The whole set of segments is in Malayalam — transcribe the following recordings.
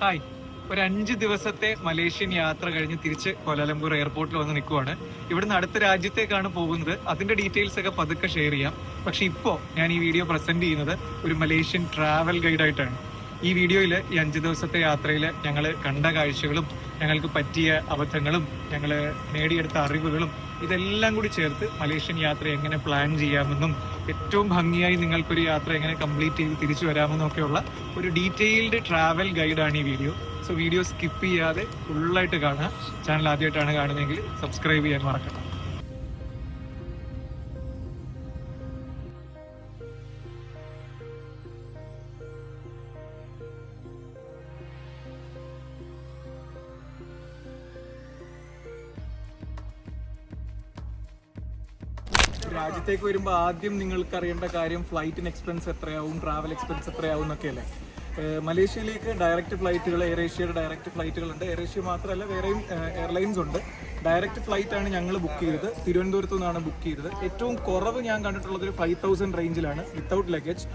ഹായ്. ഒരു അഞ്ച് ദിവസത്തെ മലേഷ്യൻ യാത്ര കഴിഞ്ഞ് തിരിച്ച് കോലാലംപൂർ എയർപോർട്ടിൽ വന്ന് നിൽക്കുവാണ്. ഇവിടുന്ന് അടുത്ത രാജ്യത്തേക്കാണ് പോകുന്നത്. അതിന്റെ ഡീറ്റെയിൽസ് ഒക്കെ പതുക്കെ ഷെയർ ചെയ്യാം. പക്ഷെ ഇപ്പോ ഞാൻ ഈ വീഡിയോ പ്രസന്റ് ചെയ്യുന്നത് ഒരു മലേഷ്യൻ ട്രാവൽ ഗൈഡായിട്ടാണ് ഈ വീഡിയോയിൽ ഈ അഞ്ച് ദിവസത്തെ യാത്രയിൽ ഞങ്ങൾ കണ്ട കാഴ്ചകളും ഞങ്ങൾക്ക് പറ്റിയ അബദ്ധങ്ങളും ഞങ്ങൾ നേടിയെടുത്ത അറിവുകളും ഇതെല്ലാം കൂടി ചേർത്ത് മലേഷ്യൻ യാത്ര എങ്ങനെ പ്ലാൻ ചെയ്യാമെന്നും ഏറ്റവും ഭംഗിയായി നിങ്ങൾക്കൊരു യാത്ര എങ്ങനെ കംപ്ലീറ്റ് ചെയ്ത് തിരിച്ചു വരാമെന്നും ഒക്കെയുള്ള ഒരു ഡീറ്റെയിൽഡ് ട്രാവൽ ഗൈഡാണ് ഈ വീഡിയോ സോ വീഡിയോ സ്കിപ്പ് ചെയ്യാതെ ഫുള്ളായിട്ട് കാണുക. ചാനൽ ആദ്യമായിട്ടാണ് കാണുന്നതെങ്കിൽ സബ്സ്ക്രൈബ് ചെയ്യാൻ മറക്കണം രാജ്യത്തേക്ക് വരുമ്പോൾ ആദ്യം നിങ്ങൾക്ക് അറിയേണ്ട കാര്യം ഫ്ലൈറ്റിന് എക്സ്പെൻസ് എത്രയാവും ട്രാവൽ എക്സ്പെൻസ് എത്രയാവും എന്നൊക്കെയല്ലേ മലേഷ്യയിലേക്ക് ഡയറക്റ്റ് ഫ്ലൈറ്റുകൾ എയർ ഏഷ്യയുടെ ഡയറക്റ്റ് ഫ്ലൈറ്റുകളുണ്ട് എയർ ഏഷ്യ മാത്രമല്ല വേറെയും എയർലൈൻസ് ഉണ്ട്. ഡയറക്റ്റ് ഫ്ലൈറ്റ് ആണ് ഞങ്ങൾ ബുക്ക് ചെയ്തത്. തിരുവനന്തപുരത്തു നിന്നാണ് ബുക്ക് ചെയ്തത്. ഏറ്റവും കുറവ് ഞാൻ കണ്ടിട്ടുള്ളത് ഒരു ഫൈവ് തൗസൻഡ് റേഞ്ചിലാണ് വിത്തൗട്ട് ലഗേജ്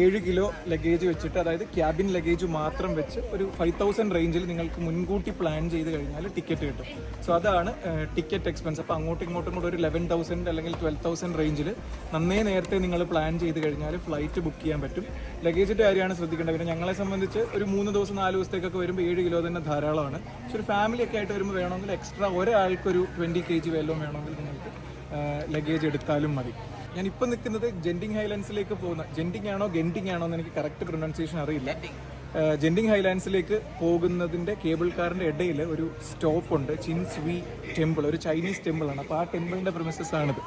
ഏഴ് കിലോ ലഗേജ് വെച്ചിട്ട് അതായത് ക്യാബിൻ ലഗേജ് മാത്രം വെച്ച് ഒരു ഫൈവ് തൗസൻഡ് റേഞ്ചിൽ നിങ്ങൾക്ക് മുൻകൂട്ടി പ്ലാൻ ചെയ്ത് കഴിഞ്ഞാൽ ടിക്കറ്റ് കിട്ടും. സോ അതാണ് ടിക്കറ്റ് എക്സ്പെൻസ് അപ്പോൾ അങ്ങോട്ടും ഇങ്ങോട്ടും കൂടെ ഒരു ലെവൻ തൗസൻഡ് അല്ലെങ്കിൽ ട്വൽവ് തൗസൻഡ് റേഞ്ചിൽ നന്നേ നേരത്തെ നിങ്ങൾ പ്ലാൻ ചെയ്ത് കഴിഞ്ഞാൽ ഫ്ലൈറ്റ് ബുക്ക് ചെയ്യാൻ പറ്റും. ലഗേജിന്റെ കാര്യമാണ് ശ്രദ്ധിക്കേണ്ടത്. പിന്നെ ഞങ്ങളെ സംബന്ധിച്ച് ഒരു മൂന്ന് ദിവസം നാല് ദിവസത്തേക്കൊക്കെ വരുമ്പോൾ ഏഴ് കിലോ തന്നെ ധാരാളമാണ്. പക്ഷെ ഒരു ഫാമിലി ഒക്കെ ആയിട്ട് വരുമ്പോൾ വേണമെങ്കിൽ എക്സ്ട്രാ ഒരാൾക്കൊരു ട്വന്റി കെ ജി വല്ലതും വേണമെങ്കിൽ നിങ്ങൾക്ക് ലഗേജ് എടുത്താലും മതി. ഞാൻ ഇപ്പം നിൽക്കുന്നത് ജെൻഡിങ് ഹൈലാൻഡ്സിലേക്ക് പോകുന്ന ജെൻഡിങ് ആണോ ഗെൻഡിങ് ആണോ എന്ന് എനിക്ക് കറക്റ്റ് പ്രൊനൗൺസിയേഷൻ അറിയില്ല. ജെൻഡിങ് ഹൈലാൻഡ്സിലേക്ക് പോകുന്നതിന്റെ കേബിൾ കാറിന്റെ ഇടയിൽ ഒരു സ്റ്റോപ്പ് ഉണ്ട് ചിൻസ് വി ടെമ്പിൾ ഒരു ചൈനീസ് ടെമ്പിൾ ആണ്. അപ്പോൾ ആ ടെമ്പിളിന്റെ പ്രൊമിസസ് ആണിത്.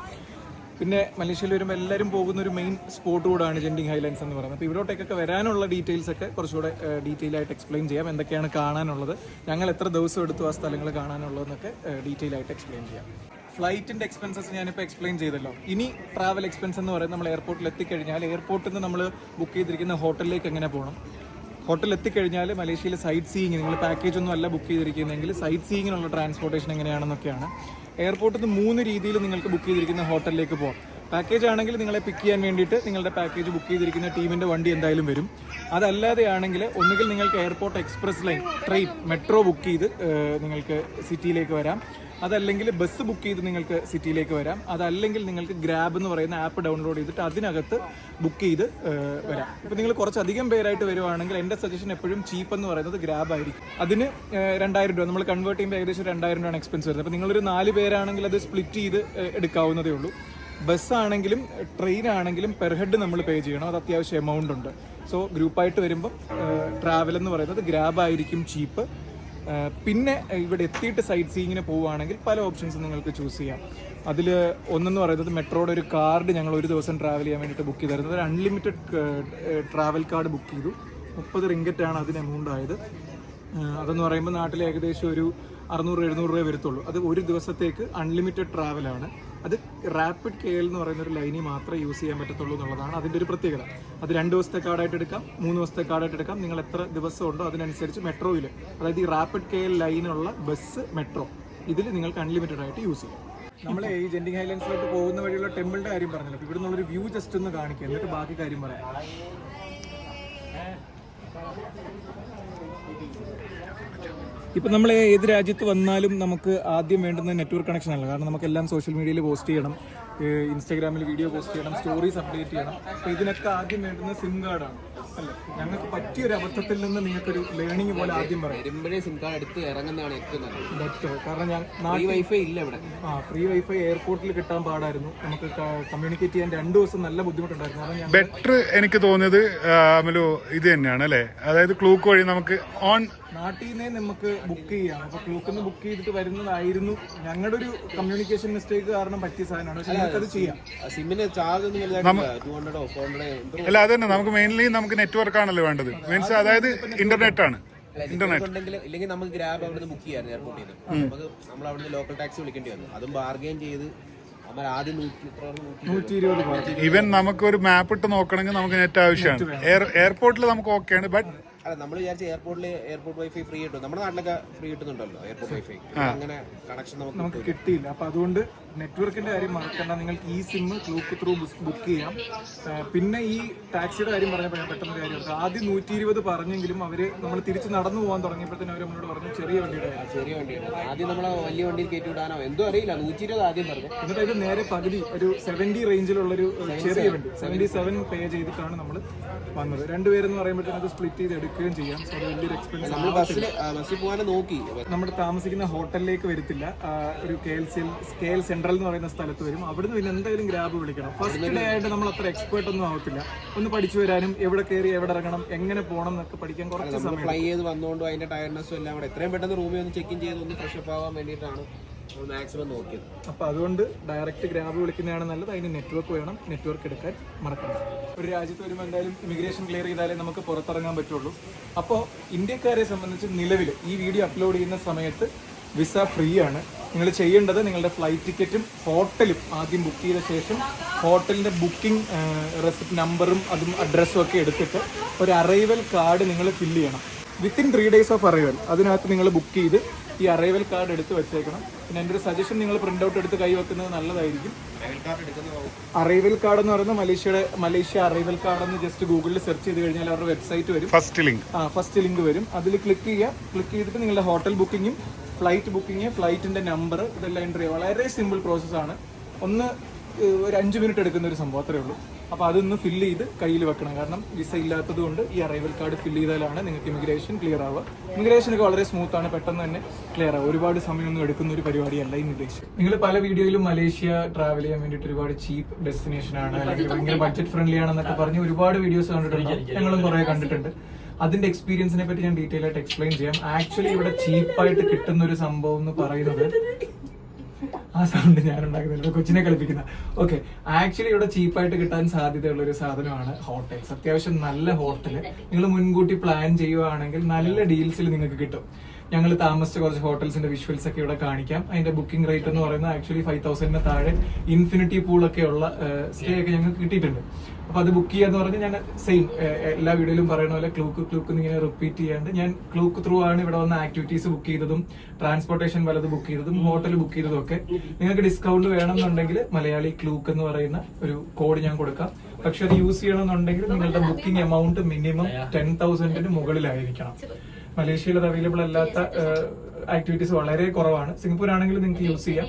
പിന്നെ മലേഷ്യയിൽ വരുമ്പോൾ എല്ലാവരും പോകുന്ന ഒരു മെയിൻ സ്പോട്ട് കൂടാണ് ജെൻഡിങ് ഹൈലാൻഡ്സ് എന്ന് പറയുന്നത്. അപ്പോൾ ഇവിടോട്ടേക്കൊക്കെ വരാനുള്ള ഡീറ്റെയിൽസ് ഒക്കെ കുറച്ചുകൂടെ ഡീറ്റെയിൽ ആയിട്ട് എക്സ്പ്ലെയിൻ ചെയ്യാം. എന്തൊക്കെയാണ് കാണാനുള്ളത്? ഞങ്ങൾ എത്ര ദിവസം എടുത്തു ആ സ്ഥലങ്ങൾ കാണാനുള്ളതെന്നൊക്കെ ഡീറ്റെയിൽ ആയിട്ട് എക്സ്പ്ലെയിൻ ചെയ്യാം. ഫ്ലൈറ്റിന്റെ എക്സ്പെൻസസ് ഞാനിപ്പോൾ എക്സ്പ്ലെയിൻ ചെയ്തല്ലോ. ഇനി ട്രാവൽ എക്സ്പെൻസ് എന്ന് പറയുന്നത് നമ്മൾ എയർപോർട്ടിൽ എത്തിക്കഴിഞ്ഞാൽ എയർപോർട്ടിൽ നിന്ന് നമ്മൾ ബുക്ക് ചെയ്തിരിക്കുന്ന ഹോട്ടലിലേക്ക് എങ്ങനെ പോകണം ഹോട്ടലിൽ എത്തിക്കഴിഞ്ഞാൽ മലേഷ്യയിൽ സൈറ്റ് സീയിങ് നിങ്ങൾ പാക്കേജ് ഒന്നും അല്ല ബുക്ക് ചെയ്തിരിക്കുന്നതെങ്കിൽ സൈറ്റ് സീയിങ്ങിനുള്ള ട്രാൻസ്പോർട്ടേഷൻ എങ്ങനെയാണെന്നൊക്കെയാണ്. എയർപോർട്ടിൽ നിന്ന് മൂന്ന് രീതിയിൽ നിങ്ങൾക്ക് ബുക്ക് ചെയ്തിരിക്കുന്ന ഹോട്ടലിലേക്ക് പോകാം പാക്കേജ് ആണെങ്കിൽ നിങ്ങളെ പിക്ക് ചെയ്യാൻ വേണ്ടിയിട്ട് നിങ്ങളുടെ പാക്കേജ് ബുക്ക് ചെയ്തിരിക്കുന്ന ടീമിന്റെ വണ്ടി എന്തായാലും വരും. അതല്ലാതെ ആണെങ്കിൽ ഒന്നുകിൽ നിങ്ങൾക്ക് airport express line train metro book ചെയ്ത് നിങ്ങൾക്ക് സിറ്റിയിലേക്ക് വരാം. അതല്ലെങ്കിൽ ബസ് ബുക്ക് ചെയ്ത് നിങ്ങൾക്ക് സിറ്റിയിലേക്ക് വരാം. അതല്ലെങ്കിൽ നിങ്ങൾക്ക് ഗ്രാബ് എന്ന് പറയുന്ന ആപ്പ് ഡൗൺലോഡ് ചെയ്തിട്ട് അതിനകത്ത് ബുക്ക് ചെയ്ത് വരാം. ഇപ്പം നിങ്ങൾ കുറച്ചധികം പേരായിട്ട് വരുവാണെങ്കിൽ എന്റെ സജഷൻ എപ്പോഴും ചീപ്പ് എന്ന് പറയുന്നത് ഗ്രാബ് ആയിരിക്കും. അതിന് രണ്ടായിരം രൂപ. നമ്മൾ കൺവേർട്ട് ചെയ്യുമ്പോൾ ഏകദേശം രണ്ടായിരം രൂപയാണ് എക്സ്പെൻസ് വരുന്നത്. അപ്പോൾ നിങ്ങളൊരു നാല് പേരാണെങ്കിൽ അത് സ്പ്ലിറ്റ് ചെയ്ത് എടുക്കാവുന്നതേ ഉള്ളൂ. ബസ്സാണെങ്കിലും ട്രെയിൻ ആണെങ്കിലും പെർ ഹെഡ് നമ്മൾ പേ ചെയ്യണം. അത് അത്യാവശ്യം എമൗണ്ട് ഉണ്ട്. സോ ഗ്രൂപ്പായിട്ട് വരുമ്പോൾ ട്രാവൽ എന്ന് പറയുന്നത് ഗ്രാബ് ആയിരിക്കും ചീപ്പ് പിന്നെ ഇവിടെ എത്തിയിട്ട് സൈറ്റ് സീയിങ്ങിന് പോവുകയാണെങ്കിൽ പല ഓപ്ഷൻസ് നിങ്ങൾക്ക് ചൂസ് ചെയ്യാം. അതിൽ ഒന്നെന്ന് പറയുന്നത് മെട്രോയുടെ ഒരു കാർഡ് ഞങ്ങൾ ഒരു ദിവസം ട്രാവൽ ചെയ്യാൻ വേണ്ടിയിട്ട് ബുക്ക് ചെയ്തായിരുന്നു ഒരു അൺലിമിറ്റഡ് ട്രാവൽ കാർഡ് ബുക്ക് ചെയ്തു. മുപ്പത് റിങ്കറ്റാണ് അതിന് എമൗണ്ട് ആയത്. അതെന്ന് പറയുമ്പോൾ നാട്ടിൽ ഏകദേശം ഒരു അറുന്നൂറ് എഴുന്നൂറ് രൂപ വരത്തുള്ളൂ. അത് ഒരു ദിവസത്തേക്ക് അൺലിമിറ്റഡ് ട്രാവലാണ് അത് റാപ്പിഡ് കെ എൽ എന്ന് പറയുന്ന ഒരു ലൈനിൽ മാത്രമേ യൂസ് ചെയ്യാൻ പറ്റത്തുള്ളൂ എന്നുള്ളതാണ് അതിന്റെ ഒരു പ്രത്യേകത. അത് രണ്ട് ദിവസത്തെ കാർഡായിട്ട് എടുക്കാം മൂന്ന് ദിവസത്തെ കാർഡായിട്ട് എടുക്കാം. നിങ്ങൾ എത്ര ദിവസം ഉണ്ടോ അതിനനുസരിച്ച് മെട്രോയിൽ അതായത് ഈ റാപ്പിഡ് കെ എൽ ലൈനുള്ള ബസ് മെട്രോ ഇതിൽ നിങ്ങൾക്ക് അൺലിമിറ്റഡ് ആയിട്ട് യൂസ് ചെയ്യാം. നമ്മൾ ഈ ജെൻഡിങ് ഹൈലൻഡ്സിലോട്ട് പോകുന്ന വഴിയുള്ള ടെമ്പിളിന്റെ കാര്യം പറഞ്ഞല്ലോ. ഇവിടെ നിന്നുള്ളൊരു വ്യൂ ജസ്റ്റ് ഒന്ന് കാണിക്കുക എന്നിട്ട് ബാക്കി കാര്യം പറയാം. ഇപ്പം നമ്മൾ ഏത് രാജ്യത്ത് വന്നാലും നമുക്ക് ആദ്യം വേണ്ടുന്ന നെറ്റ്വർക്ക് കണക്ഷൻ അല്ല കാരണം നമുക്കെല്ലാം സോഷ്യൽ മീഡിയയിൽ പോസ്റ്റ് ചെയ്യണം. ഇൻസ്റ്റാഗ്രാമിൽ വീഡിയോ പോസ്റ്റ് ചെയ്യണം. സ്റ്റോറീസ് അപ്ഡേറ്റ് ചെയ്യണം. അപ്പോൾ ഇതിനൊക്കെ ആദ്യം വേണ്ടുന്ന സിം കാർഡാണ് അല്ലേ ഞങ്ങൾക്ക് പറ്റിയൊരു അബദ്ധത്തിൽ നിന്ന് നിങ്ങൾക്കൊരു ലേണിംഗ് പോലെ ആദ്യം പറയാം. വരുമ്പോഴേ സിം കാർഡ് എടുത്ത് ഇറങ്ങുന്നതാണ് ഏറ്റവും നല്ലത്. ബെറ്റർ കാരണം ഞാൻ ഈ വൈഫൈ ഇല്ല ഇവിടെ. ആ ഫ്രീ വൈഫൈ എയർപോർട്ടിൽ കിട്ടാൻ പാടായിരുന്നു. നമുക്ക് കമ്മ്യൂണിക്കേറ്റ് ചെയ്യാൻ രണ്ട് ദിവസം നല്ല ബുദ്ധിമുട്ടുണ്ടായിരുന്നു. കാരണം ഞാൻ ബെറ്റർ എനിക്ക് തോന്നിയത് അമലു ഇത് തന്നെയാണ് അല്ലേ? അതായത് ക്ലൂക്ക് വഴി നമുക്ക് ഓൺ നാട്ടിൽ നിന്നേ നമുക്ക് ബുക്ക് ചെയ്യാം. അപ്പൊ ക്ലൂക്കിൽ നിന്ന് ബുക്ക് ചെയ്തിട്ട് വരുന്നതായിരുന്നു. ഞങ്ങളുടെ ഒരു കമ്മ്യൂണിക്കേഷൻ മിസ്റ്റേക്ക് കാരണം പറ്റിയ സാധനമാണ്. പക്ഷെ ഞങ്ങൾക്കത് ചെയ്യാം. സിമ്മിന് ചാർജ് ഒന്നും അല്ല അതന്നെ. തന്നെ നമുക്ക് മെയിൻലി നമുക്ക് നെറ്റ്വർക്ക് ആണല്ലോ വേണ്ടത്. മീൻസ് അതായത് ഇന്റർനെറ്റ് ആണ് ഇന്റർനെറ്റ് ഇല്ലെങ്കിൽ നമുക്ക് ഗ്രാബ് അവിടെ ബുക്ക് ചെയ്യാൻ എയർപോർട്ടിൽ നിന്ന് നമുക്ക് നമ്മൾ അവിടെ ലോക്കൽ ടാക്സി വിളിക്കേണ്ടി വന്നു. അതും ബാർഗെയിൻ ചെയ്ത് ഇവൻ നമുക്ക് ഒരു മാപ്പ് ഇട്ട് നോക്കണമെങ്കിൽ നമുക്ക് നെറ്റ് ആവശ്യമാണ്. എയർപോർട്ടിൽ നമുക്ക് ഓക്കെയാണ് ബട്ട് അല്ല നമ്മൾ വിചാരിച്ച എയർപോർട്ടിൽ എയർപോർട്ട് വൈഫൈ ഫ്രീ കിട്ടും. നമ്മുടെ നാട്ടിലൊക്കെ ഫ്രീ കിട്ടുന്നുണ്ടല്ലോ എയർപോർട്ട് വൈഫൈ അങ്ങനെ കണക്ഷൻ നമുക്ക് നമുക്ക് കിട്ടിയില്ല. അപ്പൊ അതുകൊണ്ട് നെറ്റ്വർക്കിന്റെ കാര്യം മറക്കണ്ട. നിങ്ങൾക്ക് ഈ സിം ക്ലൂക്ക് ത്രൂ ബുക്ക് ചെയ്യാം. പിന്നെ ഈ ടാക്സിയുടെ കാര്യം പറഞ്ഞപ്പോൾ ഞാൻ പെട്ടെന്ന് കാര്യം ആദ്യം നൂറ്റി ഇരുപത് പറഞ്ഞെങ്കിലും അവർ നമ്മൾ തിരിച്ച് നടന്നു പോകാൻ തുടങ്ങിയപ്പോഴത്തേനും അവർ നമ്മളോട് പറഞ്ഞു ചെറിയ വണ്ടിയുടെ കാര്യം. ചെറിയ വണ്ടിയാണ് ആദ്യം നമ്മളെ വലിയ വണ്ടിയിൽ കയറ്റി വിടാനോ എന്തോ അറിയില്ല. നൂറ്റി ഇരുപത് ആദ്യം പറഞ്ഞു. എന്നിട്ട് ഇത് നേരെ പകുതി ഒരു സെവന്റി റേഞ്ചിലുള്ളൊരു ചെറിയ വണ്ടി. സെവന്റി സെവൻ പേ ചെയ്തിട്ടാണ് നമ്മൾ വന്നത്. രണ്ടുപേരെന്ന് പറയുമ്പോഴത്തേനും അത് സ്പ്ലിറ്റ് ചെയ്ത് എടുക്കുകയും ചെയ്യാം. സോ അത് വലിയൊരു എക്സ്പെൻസ് നമ്മൾ ബസ്സിൽ ബസ്സിൽ പോകാൻ നോക്കി. നമ്മൾ താമസിക്കുന്ന ഹോട്ടലിലേക്ക് വരത്തില്ല. ഒരു K L C K L Sentral എന്ന് പറയുന്ന സ്ഥലത്ത് വരും. അവിടുന്ന് പിന്നെ എന്തെങ്കിലും ഗ്രാബ് വിളിക്കണം. ഫസ്റ്റ് ഡേ ആയിട്ട് നമ്മൾ അത്ര എക്സ്പേർട്ട് ഒന്നും ആവത്തില്ല. ഒന്ന് പഠിച്ചു വരാനും എവിടെ കയറി എവിടെ ഇറങ്ങണം എങ്ങനെ പോകണം എന്നൊക്കെ പഠിക്കാൻ കുറച്ച് സമയം ഫ്ലൈ ചെയ്ത് വന്നുകൊണ്ടും അതിന്റെ ടയർനെസ്സും എല്ലാം കൂടെ എത്രയും പെട്ടെന്ന് റൂമിൽ ഒന്ന് ചെക്ക് ഇൻ ചെയ്ത് ഒന്ന് ഫ്രഷ് അപ്പ് ആവാൻ വേണ്ടിയിട്ടാണ് മാക്സിമം നോക്കിയത്. അപ്പോൾ അതുകൊണ്ട് ഡയറക്റ്റ് ഗ്രാബ് വിളിക്കുന്നതാണ് നല്ലത്. അതിന് നെറ്റ്വർക്ക് വേണം. നെറ്റ്വർക്ക് എടുക്കാൻ മറക്കണം ഒരു രാജ്യത്ത് വരുമ്പോൾ എന്തായാലും ഇമിഗ്രേഷൻ ക്ലിയർ ചെയ്താലേ നമുക്ക് പുറത്തിറങ്ങാൻ പറ്റുള്ളൂ. അപ്പോൾ ഇന്ത്യക്കാരെ സംബന്ധിച്ച് നിലവിൽ ഈ വീഡിയോ അപ്ലോഡ് ചെയ്യുന്ന സമയത്ത് വിസ ഫ്രീ ആണ്. നിങ്ങൾ ചെയ്യേണ്ടത് നിങ്ങളുടെ ഫ്ലൈറ്റ് ടിക്കറ്റും ഹോട്ടലും ആദ്യം ബുക്ക് ചെയ്ത ശേഷം ഹോട്ടലിന്റെ ബുക്കിംഗ് റെസിപ്റ്റ് നമ്പറും അതും അഡ്രസ്സും ഒക്കെ എടുത്തിട്ട് ഒരു അറൈവൽ കാർഡ് നിങ്ങൾ ഫില്ല് ചെയ്യണം. Within three days of arrival അതിനകത്ത് നിങ്ങൾ ബുക്ക് ചെയ്ത് ഈ അറൈവൽ കാർഡ് എടുത്ത് വെച്ചേക്കണം. പിന്നെ എന്റെ ഒരു സജഷൻ നിങ്ങൾ പ്രിന്റ് ഔട്ട് എടുത്ത് കൈ വെക്കുന്നത് നല്ലതായിരിക്കും. റെയിൽ കാർഡ് എടുക്കുന്ന അറൈവൽ കാർഡ് എന്ന് പറയുന്നത് മലേഷ്യയുടെ മലേഷ്യ അറൈവൽ കാർഡ് എന്ന് ജസ്റ്റ് ഗൂഗിളിൽ സെർച്ച് ചെയ്ത് കഴിഞ്ഞാൽ അവരുടെ വെബ്സൈറ്റ് വരും. ഫസ്റ്റ് ലിങ്ക് ആ ഫസ്റ്റ് ലിങ്ക് വരും. അതിൽ ക്ലിക്ക് ചെയ്യുക. ക്ലിക്ക് ചെയ്തിട്ട് നിങ്ങളുടെ ഹോട്ടൽ ബുക്കിങ്ങും ഫ്ലൈറ്റ് ബുക്കിങ് ഫ്ലൈറ്റിന്റെ നമ്പർ ഇതെല്ലാം എന്റർ ചെയ്യുക. വളരെ സിമ്പിൾ പ്രോസസ്സാണ് ഒന്ന് ഒരു അഞ്ച് മിനിറ്റ് എടുക്കുന്ന ഒരു സംഭവം അത്രേ ഉള്ളൂ. അപ്പോൾ അതൊന്ന് ഫില്ല് ചെയ്ത് കയ്യിൽ വെക്കണം. കാരണം വിസ ഇല്ലാത്തത് കൊണ്ട് ഈ അറൈവൽ കാർഡ് ഫില്ല് ചെയ്താലാണ് നിങ്ങൾക്ക് ഇമിഗ്രേഷൻ ക്ലിയർ ആവുക. ഇമിഗ്രേഷൻ ഒക്കെ വളരെ സ്മൂത്ത് ആണ് പെട്ടെന്ന് തന്നെ ക്ലിയർ ആവുക. ഒരുപാട് സമയമൊന്നും എടുക്കുന്ന ഒരു പരിപാടിയല്ല ഇമിഗ്രേഷൻ നിങ്ങൾ പല വീഡിയോയിലും മലേഷ്യ ട്രാവൽ ചെയ്യാൻ വേണ്ടിയിട്ട് ഒരുപാട് ചീപ്പ് ഡെസ്റ്റിനേഷൻ ആണ് അല്ലെങ്കിൽ ഭയങ്കര ബഡ്ജറ്റ് ഫ്രണ്ട്ലി ആണെന്നൊക്കെ പറഞ്ഞ് ഒരുപാട് വീഡിയോസ് കണ്ടിട്ടുണ്ട്. ഞങ്ങളും കുറെ കണ്ടിട്ടുണ്ട്. അതിന്റെ എക്സ്പീരിയൻസിനെ പറ്റി ഞാൻ ഡീറ്റെയിൽ ആയിട്ട് എക്സ്പ്ലെയിൻ ചെയ്യാം. ആക്ച്വലി ഇവിടെ ചീപ്പായിട്ട് കിട്ടുന്ന ഒരു സംഭവം എന്ന് പറയുന്നത് ആ സൗണ്ട് ഞാൻ ഉണ്ടാക്കുന്നില്ല കൊച്ചിനെ കളിപ്പിക്കുന്ന. ഓക്കെ ആക്ച്വലി ഇവിടെ ചീപ്പായിട്ട് കിട്ടാൻ സാധ്യതയുള്ള ഒരു സാധനമാണ് ഹോട്ടൽസ് അത്യാവശ്യം നല്ല ഹോട്ടൽ നിങ്ങൾ മുൻകൂട്ടി പ്ലാൻ ചെയ്യുവാണെങ്കിൽ നല്ല ഡീൽസിൽ നിങ്ങൾക്ക് കിട്ടും. ഞങ്ങൾ താമസിച്ച കുറച്ച് ഹോട്ടൽസിന്റെ വിഷ്വൽസ് ഒക്കെ ഇവിടെ കാണിക്കാം. അതിന്റെ ബുക്കിംഗ് റേറ്റ് എന്ന് പറയുന്നത് ആക്ച്വലി ഫൈവ് തൗസൻഡിന് താഴെ ഇൻഫിനിറ്റി പൂളൊക്കെ ഉള്ള സ്റ്റേ ഒക്കെ ഞങ്ങൾക്ക് കിട്ടിയിട്ടുണ്ട്. അപ്പൊ അത് ബുക്ക് ചെയ്യാന്ന് പറഞ്ഞ് ഞാൻ സെയിം എല്ലാ വീഡിയോയിലും പറയുന്ന പോലെ ക്ലൂക്ക് ക്ലൂക്ക് ഇങ്ങനെ റിപ്പീറ്റ് ചെയ്യാണ്ട് ഞാൻ ക്ലൂക്ക് ത്രൂ ആണ് ഇവിടെ വന്ന ആക്ടിവിറ്റീസ് ബുക്ക് ചെയ്തതും ട്രാൻസ്പോർട്ടേഷൻ വലത് ബുക്ക് ചെയ്തതും ഹോട്ടൽ ബുക്ക് ചെയ്തതും ഒക്കെ. നിങ്ങൾക്ക് ഡിസ്കൗണ്ട് വേണമെന്നുണ്ടെങ്കിൽ മലയാളി ക്ലൂക്ക് എന്ന് പറയുന്ന ഒരു കോഡ് ഞാൻ കൊടുക്കാം. പക്ഷെ അത് യൂസ് ചെയ്യണമെന്നുണ്ടെങ്കിൽ നിങ്ങളുടെ ബുക്കിംഗ് എമൗണ്ട് മിനിമം ടെൻ തൗസൻഡിന് മുകളിലായിരിക്കണം. മലേഷ്യയിൽ അത് അവൈലബിൾ അല്ലാത്ത ആക്ടിവിറ്റീസ് വളരെ കുറവാണ്. സിംഗപ്പൂർ ആണെങ്കിൽ നിങ്ങൾക്ക് യൂസ് ചെയ്യാം.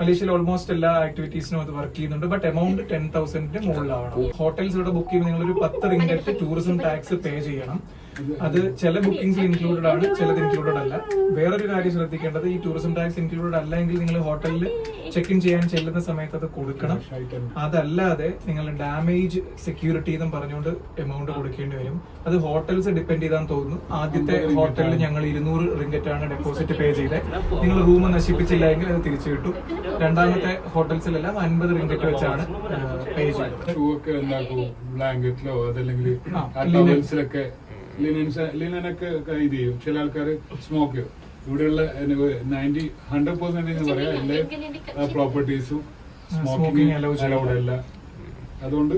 മലേഷ്യയിൽ ഓൾമോസ്റ്റ് എല്ലാ ആക്ടിവിറ്റീസിനും അത് വർക്ക് ചെയ്യുന്നുണ്ട്. ബട്ട് എമൗണ്ട് ടെൻ തൗസൻഡിന്റെ മുകളിലാവണം. ഹോട്ടൽസ് ഇവിടെ ബുക്ക് ചെയ്യുമ്പോൾ നിങ്ങൾ ഒരു പത്ത് റിംഗറ്റ് ടൂറിസം ടാക്സ് പേ ചെയ്യണം. അത് ചില ബുക്കിംഗ്സ് ഇൻക്ലൂഡഡ് ആണ് ചിലത് ഇൻക്ലൂഡഡ് അല്ല. വേറൊരു കാര്യം ശ്രദ്ധിക്കേണ്ടത് ഈ ടൂറിസം ടാക്സ് ഇൻക്ലൂഡഡ് അല്ല എങ്കിൽ നിങ്ങൾ ഹോട്ടലിൽ ചെക്ക് ഇൻ ചെയ്യാൻ ചെല്ലുന്ന സമയത്ത് അത് കൊടുക്കണം. അതല്ലാതെ നിങ്ങൾ ഡാമേജ് സെക്യൂരിറ്റി എന്നും പറഞ്ഞുകൊണ്ട് എമൗണ്ട് കൊടുക്കേണ്ടി വരും. അത് ഹോട്ടൽസ് ഡിപെൻഡ് ചെയ്താൽ തോന്നുന്നു. ആദ്യത്തെ ഹോട്ടലിൽ ഞങ്ങൾ ഇരുന്നൂറ് റിങ്കറ്റ് ആണ് ഡെപ്പോസിറ്റ് പേ ചെയ്തത് നിങ്ങൾ റൂം നശിപ്പിച്ചില്ല എങ്കിൽ അത് തിരിച്ചു കിട്ടും. രണ്ടാമത്തെ ഹോട്ടൽസിലെല്ലാം അൻപത് റിങ്കറ്റ് വെച്ചാണ് പേ ചെയ്തത്. ബ്ലാങ്കറ്റിലോ അതല്ലെങ്കിൽ ലിനൻസ് ലിനനൊക്കെ ഇത് ചെയ്യും. ചില ആൾക്കാർ സ്മോക്ക് ചെയ്യും. ഇവിടെയുള്ള നയന്റി ഹൺഡ്രഡ് പെർസെന്റ് എന്ന് പറയാം. എല്ലാ പ്രോപ്പർട്ടീസും സ്മോക്കിംഗ് അലൗഡ് അല്ല അതുകൊണ്ട്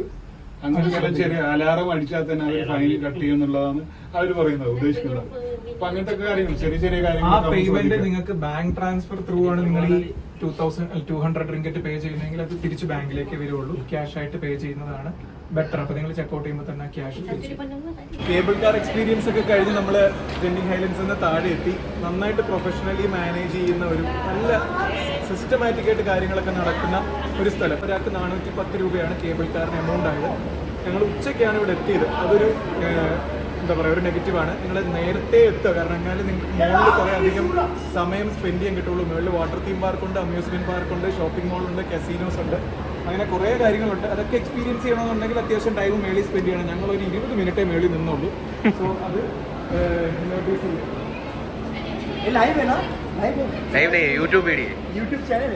അങ്ങനെ ചെറിയ അലാറം അടിച്ചാൽ തന്നെ അവർ ഫൈൻ കട്ട് ചെയ്യും എന്നുള്ളതാണ് അവർ പറയുന്നത് ഉദ്ദേശിക്കുന്നത്. അപ്പൊ അങ്ങനത്തെ കാര്യങ്ങൾ ചെറിയ ചെറിയ കാര്യങ്ങൾ ആ പേയ്മെന്റ് നിങ്ങൾക്ക് ബാങ്ക് ട്രാൻസ്ഫർ ത്രൂ ആണ് നിങ്ങൾ ഈ two thousand two hundred ringgit pay ചെയ്യുന്നെങ്കിൽ അത് തിരിച്ച് ബാങ്കിലേക്ക് വരുള്ളൂ. ക്യാഷ് ആയിട്ട് പേ ചെയ്യുന്നതാണ്. ബെറ്റർ അപ്പൊ നിങ്ങൾ ചെക്ക്ഔട്ട് ചെയ്യുമ്പോൾ തന്നെ ക്യാഷ് കേബിൾ കാർ എക്സ്പീരിയൻസ് ഒക്കെ കഴിഞ്ഞ് നമ്മൾ ജെന്നി ഹൈലൻഡ്സിന് താഴെ എത്തി. നന്നായിട്ട് പ്രൊഫഷണലി മാനേജ് ചെയ്യുന്ന ഒരു നല്ല സിസ്റ്റമാറ്റിക് ആയിട്ട് കാര്യങ്ങളൊക്കെ നടക്കുന്ന ഒരു സ്ഥലം. ഒരാൾക്ക് നാനൂറ്റി പത്ത് രൂപയാണ് കേബിൾ കാറിന് എമൗണ്ട് ആയത്. ഞങ്ങൾ ഉച്ചയ്ക്കാണ് ഇവിടെ എത്തിയത്. അതൊരു എന്താ പറയുക ഒരു നെഗറ്റീവാണ് നിങ്ങൾ നേരത്തെ എത്തുക. കാരണം എന്നാലും നിങ്ങൾക്ക് മുകളിൽ കുറേ അധികം സമയം സ്പെൻഡ് ചെയ്യാൻ കിട്ടുള്ളൂ. മുകളിൽ വാട്ടർ തീം പാർക്കുണ്ട് അമ്യൂസ്മെന്റ് പാർക്കുണ്ട് ഷോപ്പിംഗ് മോളുണ്ട് കസീനോസ് ഉണ്ട്. അങ്ങനെ കുറേ കാര്യങ്ങളുണ്ട്. അതൊക്കെ എക്സ്പീരിയൻസ് ചെയ്യണമെന്നുണ്ടെങ്കിൽ അത്യാവശ്യം ടൈം മേളിൽ സ്പെൻഡ് ചെയ്യണം. ഞങ്ങൾ ഒരു ഇരുപത് മിനിറ്റേ മേളിൽ നിന്നുള്ളൂ സോ അത് live live YouTube YouTube channel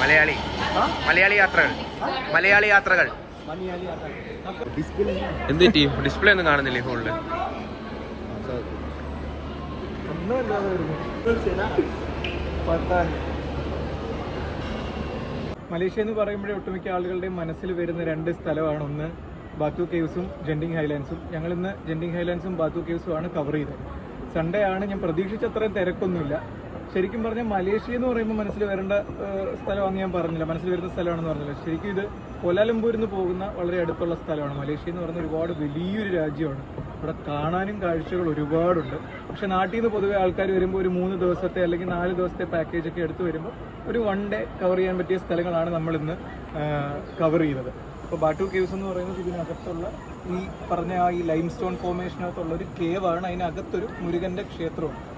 Malayali. Malayali Yathrakal. Malayali Yathrakal. എന്തേ ഡിസ്പ്ലേ ഒന്നും കാണുന്നില്ലേ ഫോണിൽ ഒന്നും മലേഷ്യ എന്ന് പറയുമ്പോഴേ ഒട്ടുമിക്ക ആളുകളുടെയും മനസ്സിൽ വരുന്ന രണ്ട് സ്ഥലമാണ് ഒന്ന് ബാത്തു കേവ്സും ജെൻഡിങ് ഹൈലാൻഡ്സും. ഞങ്ങൾ ഇന്ന് ജെൻഡിങ് ഹൈലാൻഡ്സും ബാത്തു കേവ്സും ആണ് കവർ ചെയ്തത്. സൺഡേ ആണ് ഞാൻ പ്രതീക്ഷിച്ച അത്രയും തിരക്കൊന്നുമില്ല. ശരിക്കും പറഞ്ഞാൽ മലേഷ്യ എന്ന് പറയുമ്പോൾ മനസ്സിൽ വരേണ്ട സ്ഥലമാണെന്ന് ഞാൻ പറഞ്ഞില്ല. മനസ്സിൽ വരുന്ന സ്ഥലമാണെന്ന് പറഞ്ഞില്ല. ശരിക്കും ഇത് കൊലാലംപൂരിൽ നിന്ന് പോകുന്ന വളരെ അടുത്തുള്ള സ്ഥലമാണ്. മലേഷ്യ എന്ന് പറയുന്ന ഒരുപാട് വലിയൊരു രാജ്യമാണ്. ഇവിടെ കാണാനും കാഴ്ചകൾ ഒരുപാടുണ്ട്. പക്ഷെ നാട്ടിൽ നിന്ന് പൊതുവെ ആൾക്കാർ വരുമ്പോൾ ഒരു മൂന്ന് ദിവസത്തെ അല്ലെങ്കിൽ നാല് ദിവസത്തെ പാക്കേജ് ഒക്കെ എടുത്തു വരുമ്പോൾ ഒരു വൺ ഡേ കവർ ചെയ്യാൻ പറ്റിയ സ്ഥലങ്ങളാണ് നമ്മൾ ഇന്ന് കവർ ചെയ്തത് അപ്പോൾ ബാട്ടു കേവ്സ് എന്ന് പറയുന്നത് ഇതിനകത്തുള്ള ഈ പറഞ്ഞ ആ ഈ ലൈം സ്റ്റോൺ ഫോർമേഷനകത്തുള്ള ഒരു കേവാണ് അതിനകത്തൊരു മുരുകന്റെ ക്ഷേത്രമാണ്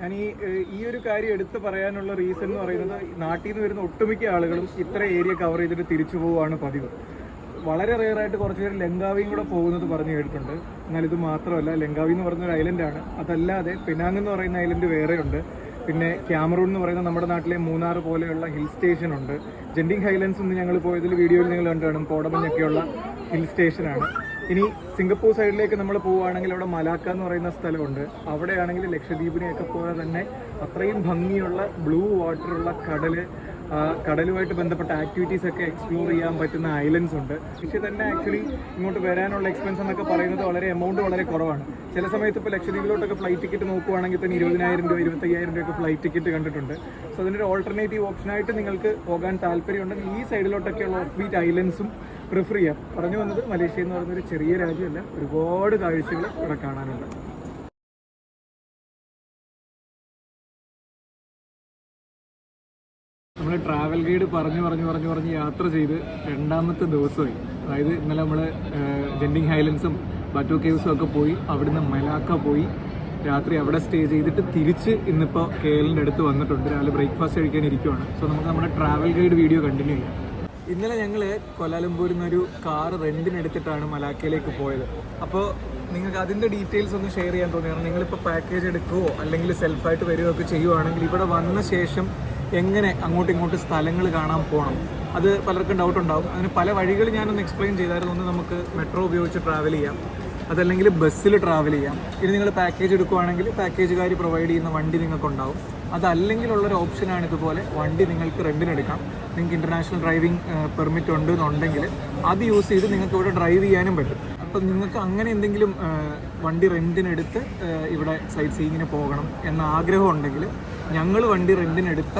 ഞാൻ ഈ ഈ ഒരു കാര്യം എടുത്ത് പറയാനുള്ള റീസൺ എന്ന് പറയുന്നത് നാട്ടിൽ നിന്ന് വരുന്ന ഒട്ടുമിക്ക ആളുകളും ഇത്ര ഏരിയ കവർ ചെയ്തിട്ട് തിരിച്ചു പോവുകയാണ് പതിവ്. വളരെ റെയറായിട്ട് കുറച്ച് പേര് ലങ്കാവിയും കൂടെ പോകുന്നത് പറഞ്ഞു കേട്ടിട്ടുണ്ട്. എന്നാൽ ഇത് മാത്രമല്ല ലങ്കാവി എന്ന് പറയുന്ന ഒരു ഐലൻഡാണ് അതല്ലാതെ പിനാങ് എന്ന് പറയുന്ന ഐലൻഡ് വേറെയുണ്ട്. പിന്നെ ക്യാമറൂൺ എന്ന് പറയുന്ന നമ്മുടെ നാട്ടിലെ മൂന്നാർ പോലെയുള്ള ഹിൽ സ്റ്റേഷൻ ഉണ്ട്. ജെൻഡിങ് ഹൈലൻഡ്സ് എന്ന് ഞങ്ങൾ പോയതിൽ വീഡിയോയിൽ നിങ്ങൾ കണ്ടാണ് കോടമഞ്ഞൊക്കെയുള്ള ഹിൽ സ്റ്റേഷനാണ് ഇനി സിംഗപ്പൂർ സൈഡിലേക്ക് നമ്മൾ പോവുകയാണെങ്കിൽ അവിടെ മലാക്ക എന്ന് പറയുന്ന സ്ഥലമുണ്ട്. അവിടെയാണെങ്കിൽ ലക്ഷദ്വീപിനെയൊക്കെ പോലെ തന്നെ അത്രയും ഭംഗിയുള്ള ബ്ലൂ വാട്ടറുള്ള കടൽ കടലുമായിട്ട് ബന്ധപ്പെട്ട ആക്ടിവിറ്റീസ് ഒക്കെ എക്സ്പ്ലോർ ചെയ്യാൻ പറ്റുന്ന ഐലൻഡ്സ് ഉണ്ട്. പക്ഷേ തന്നെ ആക്ച്വലി ഇങ്ങോട്ട് വരാനുള്ള എക്സ്പെൻസ് എന്നൊക്കെ പറയുന്നത് വളരെ എമൗണ്ട് വളരെ കുറവാണ്. ചില സമയത്ത് ഇപ്പോൾ ലക്ഷദ്വീപിലോട്ടൊക്കെ ഫ്ലൈറ്റ് ടിക്കറ്റ് നോക്കുവാണെങ്കിൽ തന്നെ ഇരുപതിനായിരം രൂപ ഇരുപത്തയ്യായിരം രൂപയൊക്കെ ഫ്ലൈറ്റ് ടിക്കറ്റ് കണ്ടിട്ടുണ്ട്. സോ അതിനൊരു ഓൾട്ടർനേറ്റീവ് ഓപ്ഷനായിട്ട് നിങ്ങൾക്ക് പോകാൻ താല്പര്യമുണ്ടെങ്കിൽ ഈ സൈഡിലോട്ടൊക്കെയുള്ള ഓഫ് ബീറ്റ് ഐലൻഡ്സും പ്രിഫർ ചെയ്യാം. പറഞ്ഞു വന്നത് മലേഷ്യ എന്ന് പറയുന്ന ഒരു ചെറിയ രാജ്യമല്ല. ഒരുപാട് കാഴ്ചകൾ ഇവിടെ കാണാനുണ്ട്. നമ്മൾ ട്രാവൽ ഗൈഡ് പറഞ്ഞു പറഞ്ഞു പറഞ്ഞു പറഞ്ഞ് യാത്ര ചെയ്ത് രണ്ടാമത്തെ ദിവസമായി. അതായത് ഇന്നലെ നമ്മൾ ജെൻഡിങ് ഹൈലൻസും ബറ്റോ കേവ്സും ഒക്കെ പോയി. അവിടുന്ന് മലാക്ക പോയി. രാത്രി അവിടെ സ്റ്റേ ചെയ്തിട്ട് തിരിച്ച് ഇന്നിപ്പോൾ കേരളിന്റെ അടുത്ത് വന്നിട്ടുണ്ട്. രാവിലെ ബ്രേക്ക്ഫാസ്റ്റ് കഴിക്കാൻ ഇരിക്കുവാണ്. സോ നമുക്ക് നമ്മുടെ ട്രാവൽ ഗൈഡ് വീഡിയോ കണ്ടിന്യൂ ചെയ്യാം. ഇന്നലെ ഞങ്ങൾ കൊലാലംപൂരിൽ നിന്നൊരു കാർ റെന്റിനെടുത്തിട്ടാണ് മലാക്കയിലേക്ക് പോയത്. അപ്പോൾ നിങ്ങൾക്ക് അതിന്റെ ഡീറ്റെയിൽസ് ഒന്ന് ഷെയർ ചെയ്യാൻ തോന്നി. കാരണം നിങ്ങളിപ്പോൾ പാക്കേജ് എടുക്കുകയോ അല്ലെങ്കിൽ സെൽഫായിട്ട് വരികയോ ഒക്കെ ചെയ്യുവാണെങ്കിൽ ഇവിടെ വന്ന ശേഷം എങ്ങനെ അങ്ങോട്ടും ഇങ്ങോട്ടും സ്ഥലങ്ങൾ കാണാൻ പോകണം അത് പലർക്കും ഡൗട്ട് ഉണ്ടാവും. അതിന് പല വഴികൾ ഞാനൊന്ന് എക്സ്പ്ലെയിൻ ചെയ്തായിരുന്നു. ഒന്ന് നമുക്ക് മെട്രോ ഉപയോഗിച്ച് ട്രാവൽ ചെയ്യാം. അതല്ലെങ്കിൽ ബസ്സിൽ ട്രാവൽ ചെയ്യാം. ഇനി നിങ്ങൾ പാക്കേജ് എടുക്കുവാണെങ്കിൽ പാക്കേജുകാർ പ്രൊവൈഡ് ചെയ്യുന്ന വണ്ടി നിങ്ങൾക്കുണ്ടാവും. അതല്ലെങ്കിൽ ഉള്ളൊരു ഓപ്ഷനാണ് ഇതുപോലെ വണ്ടി നിങ്ങൾക്ക് റെന്റിനെടുക്കാം നിങ്ങൾക്ക് ഇന്റർനാഷണൽ ഡ്രൈവിംഗ് പെർമിറ്റ് ഉണ്ട് എന്നുണ്ടെങ്കിൽ അത് യൂസ് ചെയ്ത് നിങ്ങൾക്ക് ഇവിടെ ഡ്രൈവ് ചെയ്യാനും പറ്റും. അപ്പം നിങ്ങൾക്ക് അങ്ങനെ എന്തെങ്കിലും വണ്ടി റെന്റിനെടുത്ത് ഇവിടെ സൈറ്റ് സീയിങ്ങിന് പോകണം എന്ന ആഗ്രഹം ഉണ്ടെങ്കിൽ ഞങ്ങൾ വണ്ടി റെന്റിനെടുത്ത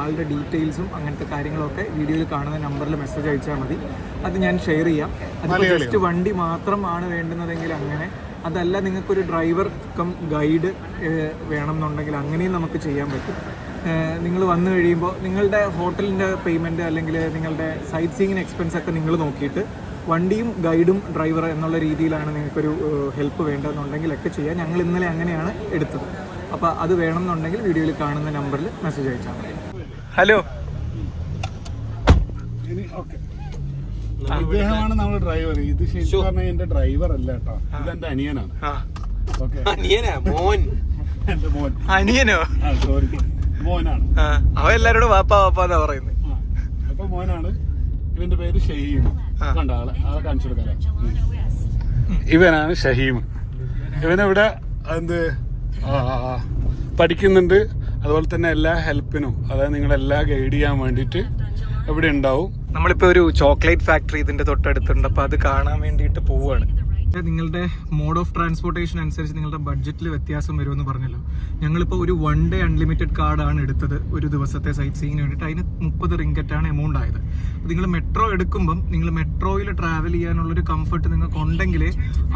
ആളുടെ ഡീറ്റെയിൽസും അങ്ങനത്തെ കാര്യങ്ങളൊക്കെ വീഡിയോയിൽ കാണുന്ന നമ്പറിൽ മെസ്സേജ് അയച്ചാൽ മതി. അത് ഞാൻ ഷെയർ ചെയ്യാം. അതിപ്പോൾ ജസ്റ്റ് വണ്ടി മാത്രമാണ് വേണ്ടുന്നതെങ്കിൽ അങ്ങനെ അതല്ല നിങ്ങൾക്കൊരു ഡ്രൈവർ കം ഗൈഡ് വേണം എന്നുണ്ടെങ്കിൽ അങ്ങനെയും നമുക്ക് ചെയ്യാൻ പറ്റും. നിങ്ങൾ വന്നു കഴിയുമ്പോൾ നിങ്ങളുടെ ഹോട്ടലിന്റെ പേയ്മെന്റ് അല്ലെങ്കിൽ നിങ്ങളുടെ സൈറ്റ് സീങ്ങിന് എക്സ്പെൻസ് ഒക്കെ നിങ്ങൾ നോക്കിയിട്ട് വണ്ടിയും ഗൈഡും ഡ്രൈവർ എന്നുള്ള രീതിയിലാണ് നിങ്ങൾക്കൊരു ഹെൽപ്പ് വേണ്ടതെന്നുണ്ടെങ്കിലൊക്കെ ചെയ്യാം. ഞങ്ങൾ ഇന്നലെ അങ്ങനെയാണ് എടുത്തത്. അപ്പോൾ അത് വേണമെന്നുണ്ടെങ്കിൽ വീഡിയോയിൽ കാണുന്ന നമ്പറിൽ മെസ്സേജ് അയച്ചാൽ മതി. ഹലോ ഇദ്ദേഹമാണ് നമ്മുടെ ഡ്രൈവർ ഇത് ശരിക്കും പറഞ്ഞാൽ എന്റെ ഡ്രൈവർ അല്ല കേട്ടോ. ഇത് എന്റെ അനിയനാണ്. ഓക്കെ. അനിയനാ? മോൻ. എന്റെ മോൻ. അനിയനോ? ആ സോറി മോനാണ്. ആ, അവൻ എല്ലാരോടും വാപ്പ വാപ്പ എന്നാ പറയുന്നത് അപ്പൊ മോനാണ്. ഇവന്റെ പേര് ഷഹീം. കണ്ട? ആളെ ആളെ കാണിച്ചു കൊടുക്കാം ഇവനാണ് ഷഹീം. ഇവനിവിടെ എന്ത്? പഠിക്കുന്നുണ്ട്. അതുപോലെ തന്നെ എല്ലാ ഹെൽപ്പിനും അതായത് നിങ്ങളെല്ലാം ഗൈഡ് ചെയ്യാൻ വേണ്ടിയിട്ട് ഇവിടെ ഉണ്ടാവും. നമ്മളിപ്പോൾ ഒരു ചോക്ലേറ്റ് ഫാക്ടറി ഇതിന്റെ തൊട്ടടുത്തുണ്ട്. അപ്പോൾ അത് കാണാൻ വേണ്ടിയിട്ട് പോവുകയാണ് നിങ്ങളുടെ മോഡ് ഓഫ് ട്രാൻസ്പോർട്ടേഷൻ അനുസരിച്ച് നിങ്ങളുടെ ബഡ്ജറ്റിൽ വ്യത്യാസം വരുമെന്ന് പറഞ്ഞല്ലോ. ഞങ്ങളിപ്പോൾ ഒരു വൺ ഡേ അൺലിമിറ്റഡ് കാർഡാണ് എടുത്തത് ഒരു ദിവസത്തെ സൈറ്റ് സീയിങ്ങിന് വേണ്ടിയിട്ട് അതിന് മുപ്പത് റിങ്കറ്റാണ് എമൗണ്ട് ആയത്. അപ്പോൾ നിങ്ങൾ മെട്രോ എടുക്കുമ്പം നിങ്ങൾ മെട്രോയിൽ ട്രാവൽ ചെയ്യാനുള്ളൊരു കംഫർട്ട് നിങ്ങൾക്ക് ഉണ്ടെങ്കിൽ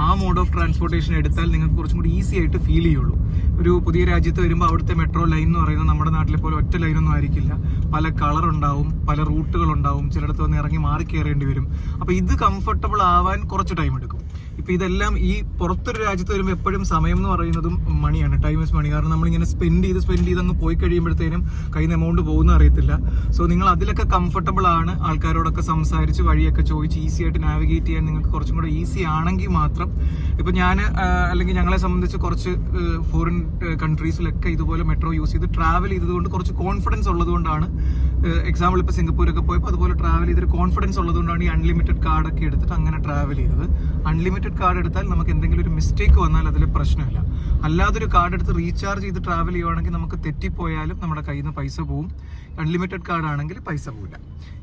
ആ മോഡ് ഓഫ് ട്രാൻസ്പോർട്ടേഷൻ എടുത്താൽ നിങ്ങൾക്ക് കുറച്ചും കൂടി ഈസി ആയിട്ട് ഫീൽ ചെയ്യുള്ളൂ. ഒരു പുതിയ രാജ്യത്ത് വരുമ്പോൾ അവിടുത്തെ മെട്രോ ലൈൻ എന്ന് പറയുന്നത് നമ്മുടെ നാട്ടിലെ പോലെ ഒറ്റ ലൈനൊന്നും ആയിരിക്കില്ല. പല കളർ ഉണ്ടാവും പല റൂട്ടുകൾ ഉണ്ടാവും. ചിലയിടത്ത് വന്ന് ഇറങ്ങി മാറി കയറേണ്ടി വരും. അപ്പോൾ ഇത് കംഫർട്ടബിൾ ആവാൻ കുറച്ച് ടൈം എടുക്കും. ഇപ്പൊ ഇതെല്ലാം ഈ പുറത്തൊരു രാജ്യത്ത് വരുമ്പോൾ എപ്പോഴും സമയം എന്ന് പറയുന്നതും മണിയാണ്. ടൈം ഇസ് മണി കാരണം നമ്മളിങ്ങനെ സ്പെൻഡ് ചെയ്ത് സ്പെൻഡ് ചെയ്ത് അങ്ങ് പോയി കഴിയുമ്പോഴത്തേനും കയ്യിൽ നിന്ന് എമൗണ്ട് പോകുന്ന അറിയത്തില്ല. സോ നിങ്ങൾ അതിലൊക്കെ കംഫർട്ടബിൾ ആണ് ആൾക്കാരോടൊക്കെ സംസാരിച്ച് വഴിയൊക്കെ ചോദിച്ച് ഈസി ആയിട്ട് നാവിഗേറ്റ് ചെയ്യാൻ നിങ്ങൾക്ക് കുറച്ചും കൂടെ ഈസി ആണെങ്കിൽ മാത്രം. ഇപ്പൊ ഞാൻ അല്ലെങ്കിൽ ഞങ്ങളെ സംബന്ധിച്ച് കുറച്ച് ഫോറിൻ കൺട്രീസിലൊക്കെ ഇതുപോലെ മെട്രോ യൂസ് ചെയ്ത് ട്രാവൽ ചെയ്തതുകൊണ്ട് കുറച്ച് കോൺഫിഡൻസ് ഉള്ളതുകൊണ്ടാണ് എക്സാമ്പിൾ ഇപ്പോൾ സിംഗപ്പൂരൊക്കെ പോയപ്പോൾ അതുപോലെ ട്രാവൽ ചെയ്തൊരു കോൺഫിഡൻസ് ഉള്ളതുകൊണ്ടാണ് ഈ അൺലിമിറ്റഡ് കാർഡൊക്കെ എടുത്തിട്ട് അങ്ങനെ ട്രാവൽ ചെയ്തത്. അൺലിമിറ്റഡ് കാർഡ് എടുത്താൽ നമുക്ക് എന്തെങ്കിലും ഒരു മിസ്റ്റേക്ക് വന്നാൽ അതിൽ പ്രശ്നമില്ല. അല്ലാതൊരു കാർഡ് എടുത്ത് റീചാർജ് ചെയ്ത് ട്രാവൽ ചെയ്യുവാണെങ്കിൽ നമുക്ക് തെറ്റിപ്പോയാലും നമ്മുടെ കയ്യിൽ നിന്ന് പൈസ പോവും. അൺലിമിറ്റഡ് കാർഡ് ആണെങ്കിൽ പൈസ പോവില്ല.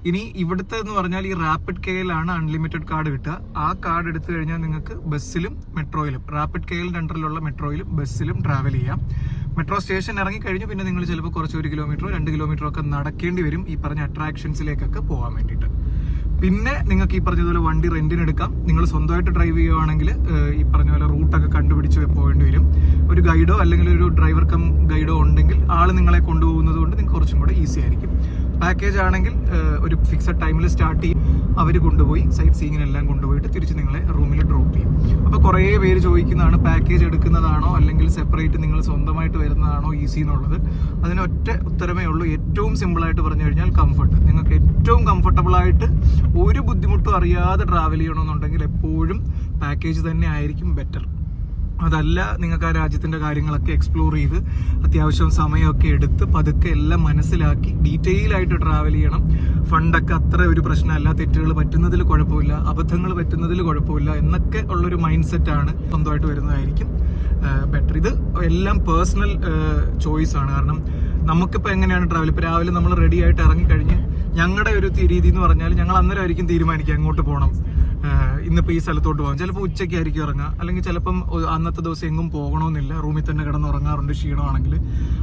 ഇനി ഇവിടുത്തെ എന്ന് പറഞ്ഞാൽ ഈ റാപ്പിഡ് കെയിലാണ് അൺലിമിറ്റഡ് കാർഡ് കിട്ടുക. ആ കാർഡ് എടുത്തു കഴിഞ്ഞാൽ നിങ്ങൾക്ക് ബസ്സിലും മെട്രോയിലും റാപ്പിഡ് കെയിലിന്റെ അണ്ടറിലുള്ള മെട്രോയിലും ബസ്സിലും ട്രാവൽ ചെയ്യാം. മെട്രോ സ്റ്റേഷൻ ഇറങ്ങി കഴിഞ്ഞു പിന്നെ നിങ്ങൾ ചിലപ്പോൾ കുറച്ച് ഒരു കിലോമീറ്ററോ രണ്ട് കിലോമീറ്ററോ ഒക്കെ നടക്കേണ്ടി വരും ഈ പറഞ്ഞ അട്രാക്ഷൻസിലേക്കൊക്കെ പോകാൻ വേണ്ടിയിട്ട്. പിന്നെ നിങ്ങൾക്ക് ഈ പറഞ്ഞതുപോലെ വണ്ടി റെന്റിന് എടുക്കാം. നിങ്ങൾ സ്വന്തമായിട്ട് ഡ്രൈവ് ചെയ്യുവാണെങ്കിൽ ഈ പറഞ്ഞ പോലെ റൂട്ടൊക്കെ കണ്ടുപിടിച്ച് പോകേണ്ടി വരും. ഒരു ഗൈഡോ അല്ലെങ്കിൽ ഒരു ഡ്രൈവർ കം ഗൈഡോ ഉണ്ടെങ്കിൽ ആൾ നിങ്ങളെ കൊണ്ടുപോകുന്നത് കൊണ്ട് നിങ്ങൾക്ക് കുറച്ചും കൂടെ ഈസി ആയിരിക്കും. പാക്കേജ് ആണെങ്കിൽ ഒരു ഫിക്സഡ് ടൈമിൽ സ്റ്റാർട്ട് ചെയ്യും. അവർ കൊണ്ടുപോയി സൈറ്റ് സീയിങ്ങിനെല്ലാം കൊണ്ടുപോയിട്ട് തിരിച്ച് നിങ്ങളെ റൂമിൽ ഡ്രോപ്പ് ചെയ്യും. അപ്പോൾ കുറേ പേര് ചോദിക്കുന്നതാണ് പാക്കേജ് എടുക്കുന്നതാണോ അല്ലെങ്കിൽ സെപ്പറേറ്റ് നിങ്ങൾ സ്വന്തമായിട്ട് വരുന്നതാണോ ഈസി എന്നുള്ളത്. അതിനൊറ്റ ഉത്തരമേ ഉള്ളൂ. ഏറ്റവും സിമ്പിളായിട്ട് പറഞ്ഞു കഴിഞ്ഞാൽ കംഫർട്ട് നിങ്ങൾക്ക് ഏറ്റവും കംഫർട്ടബിൾ ആയിട്ട് ഒരു ബുദ്ധിമുട്ടും അറിയാതെ ട്രാവൽ ചെയ്യണമെന്നുണ്ടെങ്കിൽ എപ്പോഴും പാക്കേജ് തന്നെ ആയിരിക്കും ബെറ്റർ അതല്ല നിങ്ങൾക്ക് ആ രാജ്യത്തിന്റെ കാര്യങ്ങളൊക്കെ എക്സ്പ്ലോർ ചെയ്ത് അത്യാവശ്യം സമയമൊക്കെ എടുത്ത് പതുക്കെ എല്ലാം മനസ്സിലാക്കി ഡീറ്റെയിൽ ആയിട്ട് ട്രാവൽ ചെയ്യണം. ഫണ്ടൊക്കെ അത്ര ഒരു പ്രശ്നമല്ല. തെറ്റുകൾ പറ്റുന്നതിൽ കുഴപ്പമില്ല. അബദ്ധങ്ങൾ പറ്റുന്നതിൽ കുഴപ്പമില്ല. എന്നൊക്കെ ഉള്ളൊരു മൈൻഡ് സെറ്റാണ് സ്വന്തമായിട്ട് വരുന്നതായിരിക്കും. ബെറ്റർ ഇത് എല്ലാം പേഴ്സണൽ ചോയ്സ് ആണ്. കാരണം നമുക്കിപ്പോൾ എങ്ങനെയാണ് ട്രാവൽ ഇപ്പോൾ രാവിലെ നമ്മൾ റെഡി ആയിട്ട് ഇറങ്ങിക്കഴിഞ്ഞ് ഞങ്ങളുടെ ഒരു രീതി എന്ന് പറഞ്ഞാൽ ഞങ്ങൾ അന്നേരം ആയിരിക്കും തീരുമാനിക്കുക എങ്ങോട്ട് പോകണം ആഹ് ഇന്നിപ്പോ ഈ സ്ഥലത്തോട്ട് പോകാം. ചിലപ്പോൾ ഉച്ചയ്ക്കായിരിക്കും ഇറങ്ങുക. അല്ലെങ്കിൽ ചിലപ്പം അന്നത്തെ ദിവസം എങ്ങും പോകണമെന്നില്ല. റൂമിൽ തന്നെ കിടന്ന് ഉറങ്ങാറുണ്ട് ക്ഷീണമാണെങ്കിൽ.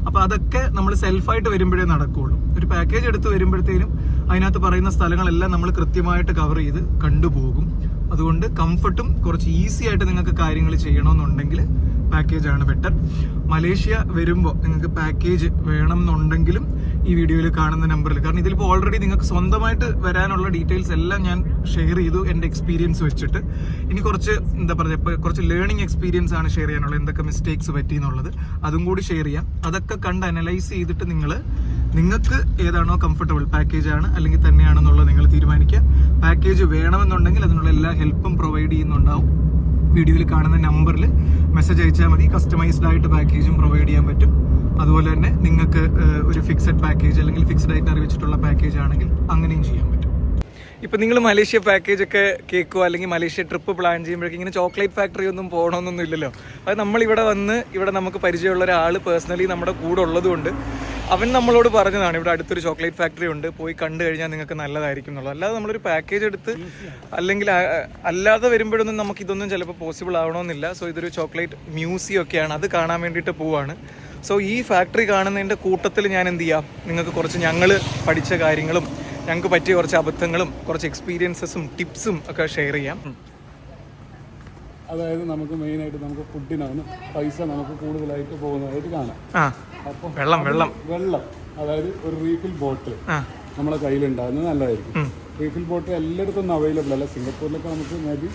അപ്പൊ അതൊക്കെ നമ്മൾ സെൽഫായിട്ട് വരുമ്പോഴേ നടക്കുകയുള്ളൂ ഒരു പാക്കേജ് എടുത്ത് വരുമ്പോഴത്തേനും അതിനകത്ത് പറയുന്ന സ്ഥലങ്ങളെല്ലാം നമ്മൾ കൃത്യമായിട്ട് കവർ ചെയ്ത് കണ്ടുപോകും. അതുകൊണ്ട് കംഫർട്ടും കുറച്ച് ഈസി ആയിട്ട് നിങ്ങൾക്ക് കാര്യങ്ങൾ ചെയ്യണമെന്നുണ്ടെങ്കിൽ പാക്കേജാണ് ബെറ്റർ മലേഷ്യ വരുമ്പോൾ നിങ്ങൾക്ക് പാക്കേജ് വേണം എന്നുണ്ടെങ്കിലും ഈ വീഡിയോയിൽ കാണുന്ന നമ്പറിൽ. കാരണം ഇതിലിപ്പോൾ ഓൾറെഡി നിങ്ങൾക്ക് സ്വന്തമായിട്ട് വരാനുള്ള ഡീറ്റെയിൽസ് എല്ലാം ഞാൻ ഷെയർ ചെയ്തു എന്റെ എക്സ്പീരിയൻസ് വെച്ചിട്ട്. ഇനി കുറച്ച് എന്താ പറയുക ഇപ്പോൾ കുറച്ച് ലേണിംഗ് എക്സ്പീരിയൻസ് ആണ് ഷെയർ ചെയ്യാനുള്ളത്. എന്തൊക്കെ മിസ്റ്റേക്സ് പറ്റി എന്നുള്ളത് അതും കൂടി ഷെയർ ചെയ്യാം. അതൊക്കെ കണ്ട് അനലൈസ് ചെയ്തിട്ട് നിങ്ങൾ നിങ്ങൾക്ക് ഏതാണോ കംഫർട്ടബിൾ പാക്കേജ് ആണ് അല്ലെങ്കിൽ തന്നെയാണെന്നുള്ളത് നിങ്ങൾ തീരുമാനിക്കുക. പാക്കേജ് വേണമെന്നുണ്ടെങ്കിൽ അതിനുള്ള എല്ലാ ഹെൽപ്പും പ്രൊവൈഡ് ചെയ്യുന്നുണ്ടാവും. വീഡിയോയിൽ കാണുന്ന നമ്പറിൽ മെസ്സേജ് അയച്ചാൽ മതി. കസ്റ്റമൈസ്ഡ് ആയിട്ട് പാക്കേജും പ്രൊവൈഡ് ചെയ്യാൻ പറ്റും. അതുപോലെ തന്നെ നിങ്ങൾക്ക് ഒരു ഫിക്സഡ് പാക്കേജ് അല്ലെങ്കിൽ ഫിക്സഡ് ആയിട്ട് അറിയിച്ചിട്ടുള്ള പാക്കേജ് ആണെങ്കിൽ അങ്ങനെയും ചെയ്യാൻ പറ്റും. ഇപ്പൊ നിങ്ങൾ മലേഷ്യ പാക്കേജ് ഒക്കെ കേൾക്കുക അല്ലെങ്കിൽ മലേഷ്യ ട്രിപ്പ് പ്ലാൻ ചെയ്യുമ്പോഴേക്കും ഇങ്ങനെ ചോക്ലേറ്റ് ഫാക്ടറി ഒന്നും പോകണമെന്നൊന്നും ഇല്ലല്ലോ. അത് നമ്മൾ ഇവിടെ വന്ന് ഇവിടെ നമുക്ക് പരിചയമുള്ള ഒരാൾ പേഴ്സണലി നമ്മുടെ കൂടെ ഉള്ളതുകൊണ്ട് അവൻ നമ്മളോട് പറഞ്ഞതാണ് ഇവിടെ അടുത്തൊരു ചോക്ലേറ്റ് ഫാക്ടറി ഉണ്ട് പോയി കണ്ടു കഴിഞ്ഞാൽ നിങ്ങൾക്ക് നല്ലതായിരിക്കും എന്നുള്ളത്. അല്ലാതെ നമ്മളൊരു പാക്കേജ് എടുത്ത് അല്ലെങ്കിൽ അല്ലാതെ വരുമ്പോഴൊന്നും നമുക്ക് ഇതൊന്നും ചിലപ്പോൾ പോസിബിൾ ആവണമെന്നില്ല. സോ ഇതൊരു ചോക്ലേറ്റ് മ്യൂസിയം ഒക്കെയാണ്. അത് കാണാൻ വേണ്ടിയിട്ട് പോവാണ്. സോ ഈ ഫാക്ടറി കാണുന്നതിന്റെ കൂട്ടത്തിൽ ഞാൻ എന്ത് ചെയ്യാം? നിങ്ങൾക്ക് കുറച്ച് ഞങ്ങൾ പഠിച്ച കാര്യങ്ങളും ഞങ്ങൾക്ക് പറ്റിയ കുറച്ച് അബദ്ധങ്ങളും കുറച്ച് എക്സ്പീരിയൻസസും ടിപ്സും ഒക്കെ ഷെയർ ചെയ്യാം. അതായത് നമുക്ക് മെയിനായിട്ട് നമുക്ക് ഫുഡിനാണ് പൈസ നമുക്ക് കൂടുതലായിട്ട് പോകുന്നതായിട്ട് കാണാം. അപ്പോൾ വെള്ളം വെള്ളം. വെള്ളം. അതായത് ഒരു റീഫിൽ ബോട്ടിൽ നമ്മുടെ കയ്യിലുണ്ടാകുന്നത് നല്ലതായിരിക്കും. റീഫിൽ ബോട്ടിൽ എല്ലായിടത്തും ഒന്നും അവൈലബിൾ അല്ല. സിംഗപ്പൂരിലൊക്കെ നമുക്ക് മേ ബി